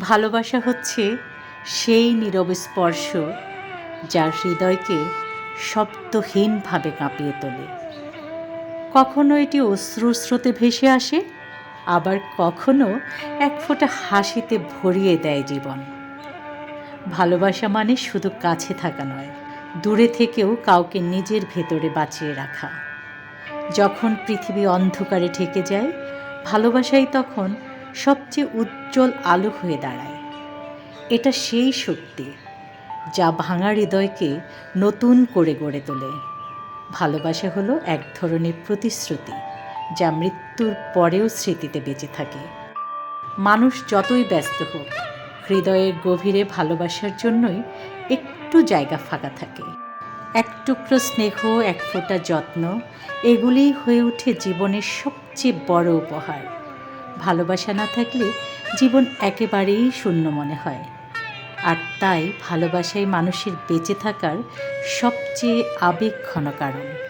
ভালোবাসা হচ্ছে সেই নীরব স্পর্শ যার হৃদয়কে শব্দহীনভাবে কাঁপিয়ে তোলে। কখনো এটি অশ্রুর স্রোতে ভেসে আসে, আবার কখনো এক ফোঁটা হাসিতে ভরিয়ে দেয় জীবন। ভালোবাসা মানে শুধু কাছে থাকা নয়, দূরে থেকেও কাউকে নিজের ভেতরে বাঁচিয়ে রাখা। যখন পৃথিবী অন্ধকারে ঠেকে যায়, ভালোবাসাই তখন সবচেয়ে উজ্জ্বল আলো হয়ে দাঁড়ায়। এটা সেই শক্তি যা ভাঙা হৃদয়কে নতুন করে গড়ে তোলে। ভালোবাসা হলো এক ধরনের প্রতিশ্রুতি যা মৃত্যুর পরেও স্মৃতিতে বেঁচে থাকে। মানুষ যতই ব্যস্ত হোক, হৃদয়ের গভীরে ভালোবাসার জন্যই একটু জায়গা ফাঁকা থাকে। এক টুকরো স্নেহ, এক ফোঁটা যত্ন, এগুলিই হয়ে ওঠে জীবনের সবচেয়ে বড় উপহার। ভালোবাসা না থাকলে জীবন একেবারেই শূন্য মনে হয়। আর তাই ভালোবাসাই মানুষের বেঁচে থাকার সবচেয়ে আবেগঘন কারণ।